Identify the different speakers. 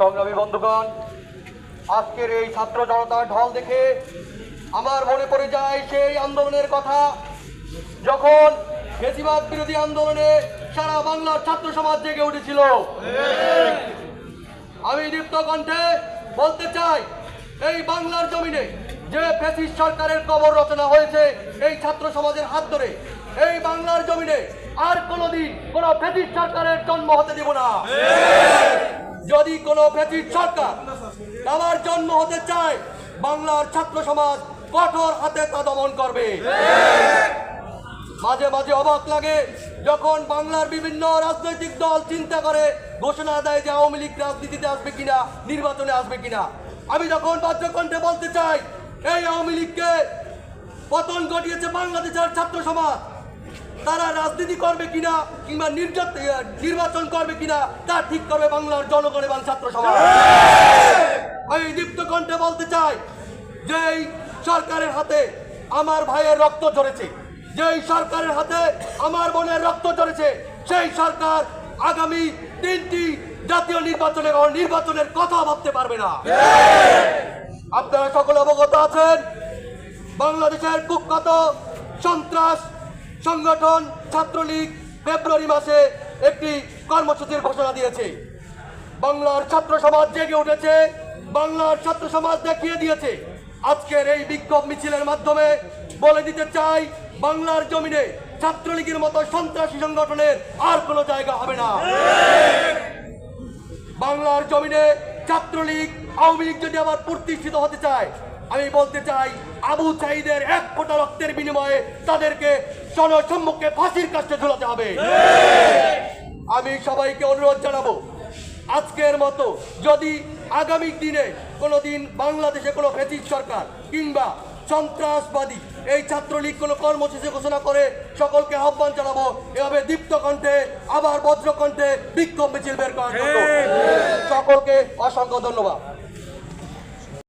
Speaker 1: সংগ্রামী বন্ধুগণ, আজকের এই ছাত্র জনতার ঢল দেখে আমার মনে পড়ে যায় সেই আন্দোলনের কথা। যখন ফেসিবাদ বিরোধী আন্দোলনে সারা বাংলার ছাত্র সমাজ জেগে উঠেছিল। আমি দীপ্ত কণ্ঠে বলতে চাই, এই বাংলার জমিনে যে ফেসিস সরকারের কবর রচনা হয়েছে, এই ছাত্র সমাজের হাত ধরে, এই বাংলার জমিনে আর কোনোদিন কোনো ফেসিস সরকারের জন্ম হতে দেব না। যদি কোনো ফেসিস সরকার আমার জন্ম হতে চায়, বাংলার ছাত্র সমাজ কঠোর হাতে তা দমন করবে। মাঝে মাঝে অবাক লাগে যখন বাংলার বিভিন্ন রাজনৈতিক দল চিন্তা করে, ঘোষণা দেয় যে আওয়ামী লীগ রাজনীতিতে আসবে কিনা, নির্বাচনে আসবে কিনা। আমি যখন বাদ্যকণ্ঠে বলতে চাই, এই আওয়ামী লীগকে পতন ঘটিয়েছে বাংলাদেশের ছাত্র সমাজ। তারা রাজনীতি করবে কিনা কিংবা নির্যাত নির্বাচন করবে কিনা তা ঠিক করবে বাংলার জনগণ এবং ছাত্র সমাজ। আমি দীপ্ত কণ্ঠে বলতে চাই যে সরকারের হাতে আমার ভাইয়ের রক্ত ঝরেছে যেই সরকারের হাতে আমার বোনের রক্ত ঝরেছে সেই সরকার আগামী তিনটি জাতীয় নির্বাচনে নির্বাচনের কথা ভাবতে পারবে না। আপনারা সকলে অবগত আছেন বাংলাদেশের কুখ্যাত সন্ত্রাস সংগঠন ছাত্রলীগ ফেব্রুয়ারি মাসে একটি কর্মসূচির ঘোষণা দিয়েছে। বাংলার ছাত্র সমাজ জেগে উঠেছে, বাংলার ছাত্র সমাজ দেখিয়ে দিয়েছে। আজকের এই বিক্ষোভ মিছিলের মাধ্যমে বলে দিতে চাই, বাংলার জমিনে ছাত্রলীগের মতো সন্ত্রাসী সংগঠনের আর কোনো জায়গা হবে না। বাংলার জমিনে ছাত্রলীগ আওয়ামী লীগ যদি আবার প্রতিষ্ঠিত হতে চায়, আমি বলতে চাই, আবু সাইদের এক ফোঁটা রক্তের বিনিময়ে তাদেরকে জনসম্মুখে ফাঁসির কাছে ঝুলাতে হবে। আমি সবাইকে অনুরোধ জানাব আজকের মতো যদি আগামী দিনে কোনোদিন বাংলাদেশে কোনো ফেসিস সরকার কিংবা সন্ত্রাসবাদী এই ছাত্রলীগ কোনো কর্মসূচি ঘোষণা করে সকলকে আহ্বান জানাব এভাবে দীপ্ত কণ্ঠে আবার বজ্র কণ্ঠে বিক্ষোভ মিছিল বের করার জন্য। সকলকে অসংখ্য ধন্যবাদ।